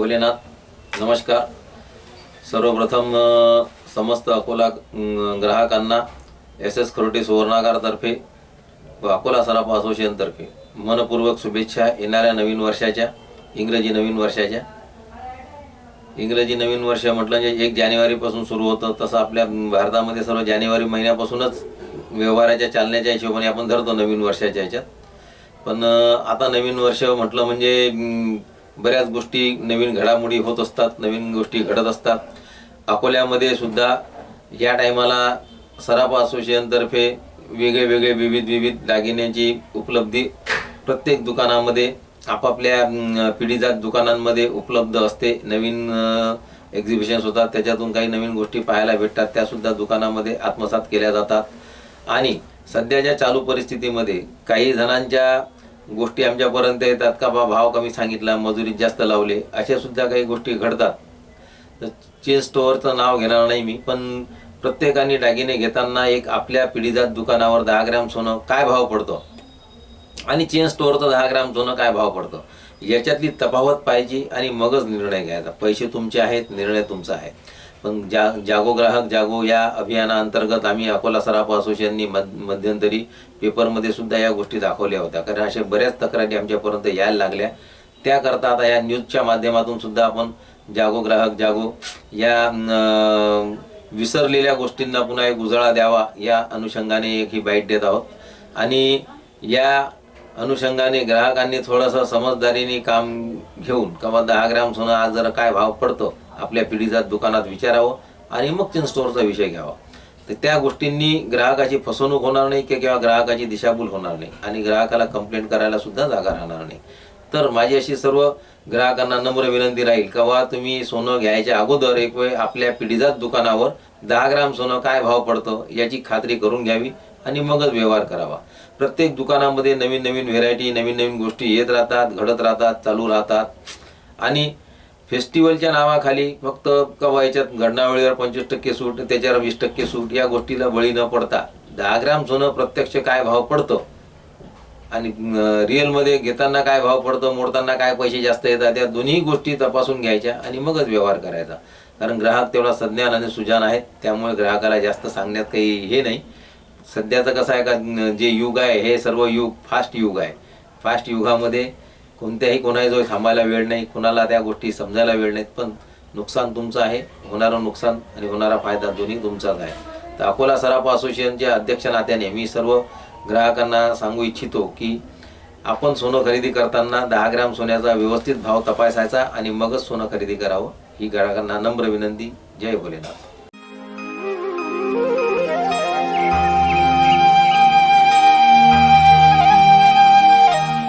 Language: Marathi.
भोलेनाथ नमस्कार. सर्वप्रथम समस्त अकोला ग्राहकांना एस एस खरोटे सुवर्णागारतर्फे व अकोला सराफ असोसिएशनतर्फे मनपूर्वक शुभेच्छा येणाऱ्या नवीन वर्षाच्या इंग्रजी नवीन वर्षाच्या. इंग्रजी नवीन वर्ष म्हटलं म्हणजे एक जानेवारीपासून सुरू होतं. तसं आपल्या भारतामध्ये सर्व जानेवारी महिन्यापासूनच व्यवहाराच्या चालण्याच्या हिशोबाने आपण धरतो नवीन वर्षाच्या ह्याच्यात. पण आता नवीन वर्ष म्हटलं म्हणजे बऱ्याच गोष्टी नवीन घडामोडी होत असतात नवीन गोष्टी घडत असतात. अकोल्यामध्ये सुद्धा या टायमाला सराफ असोसिएशनतर्फे वेगळे वेगळे विविध विविध दागिन्यांची उपलब्धी प्रत्येक दुकानामध्ये आपापल्या पिढीजात दुकानांमध्ये उपलब्ध असते. नवीन एक्झिबिशन्स होतात त्याच्यातून काही नवीन गोष्टी पाहायला भेटतात. त्यासुद्धा दुकानामध्ये आत्मसात केल्या जातात. आणि सध्याच्या चालू परिस्थितीमध्ये काही जणांच्या गोष्टी आमच्यापर्यंत येतात का बा? भाव कमी सांगितला मजुरी जास्त लावले अशा सुद्धा काही गोष्टी घडतात. तर चेन स्टोअरचं नाव घेणार नाही मी पण प्रत्येकाने दागिने घेताना एक आपल्या पिढीजात दुकानावर दहा ग्रॅम सोनं काय भाव पडतो? आणि चेन स्टोअरचं दहा ग्रॅम सोनं काय भाव पडतो? याच्यातली तफावत पाहिजे आणि मगच निर्णय घ्यायचा. पैसे तुमचे आहेत निर्णय तुमचा आहे. पण जा जागो ग्राहक जागो या अभियानाअंतर्गत आम्ही अकोला सराफ असोसिएशननी मध मध्यंतरी पेपरमध्ये सुद्धा या गोष्टी दाखवल्या होत्या. कारण अशा बऱ्याच तक्रारी आमच्यापर्यंत यायला लागल्या. त्याकरता आता या न्यूजच्या माध्यमातून सुद्धा आपण जागो ग्राहक जागो या विसरलेल्या गोष्टींना पुन्हा एक उजाळा द्यावा या अनुषंगाने एक ही बाईट देत आहोत. आणि या अनुषंगाने ग्राहकांनी थोडंसं समजदारीने काम घेऊन किंवा दहा ग्रॅम सोनं आज जरा काय भाव पडतो आपल्या पिढीजात दुकानात विचारावं आणि मग चिन स्टोअरचा विषय घ्यावा. तर त्या गोष्टींनी ग्राहकाची फसवणूक होणार नाही किंवा ग्राहकाची दिशाभूल होणार नाही आणि ग्राहकाला कंप्लेंट करायला सुद्धा जागा राहणार नाही. तर माझी अशी सर्व ग्राहकांना नम्र विनंती राहील केव्हा तुम्ही सोनं घ्यायच्या अगोदर एक वेळ आपल्या पिढीजात दुकानावर दहा ग्राम सोनं काय भाव पडतं याची खात्री करून घ्यावी आणि मगच व्यवहार करावा. प्रत्येक दुकानामध्ये नवीन नवीन व्हेरायटी नवीन नवीन गोष्टी येत राहतात घडत राहतात चालू राहतात. आणि फेस्टिवलच्या नावाखाली फक्त कवा याच्यात घडणावळीवर पंचवीस टक्के सूट त्याच्यावर वीस टक्के सूट या गोष्टीला बळी न पडता. दहा ग्राम सोनं प्रत्यक्ष काय भाव पडतो? आणि रिअलमध्ये घेताना काय भाव पडतो मोडताना काय पैसे जास्त येतात त्या दोन्ही गोष्टी तपासून घ्यायच्या आणि मगच व्यवहार करायचा. कारण ग्राहक तेवढा संज्ञान आणि सुजान आहेत त्यामुळे ग्राहकाला जास्त सांगण्यात काही हे नाही. सध्याचं कसं आहे का जे युग आहे हे सर्व युग फास्ट युग आहे. फास्ट युगामध्ये कोणत्याही कोणाजवळ थांबायला वेळ नाही कुणाला त्या गोष्टी समजायला वेळ नाहीत पण नुकसान तुमचं आहे होणारं नुकसान आणि होणारा फायदा दोन्ही तुमचाच आहे. तर अकोला सराफ असोसिएशनच्या अध्यक्ष नात्याने मी सर्व ग्राहकांना सांगू इच्छितो की आपण सोनं खरेदी करताना दहा ग्रॅम सोन्याचा व्यवस्थित भाव तपासायचा आणि मगच सोनं खरेदी करावं ही ग्राहकांना नम्र विनंती. जय भोलेनाथ.